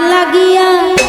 la guía.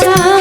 casa.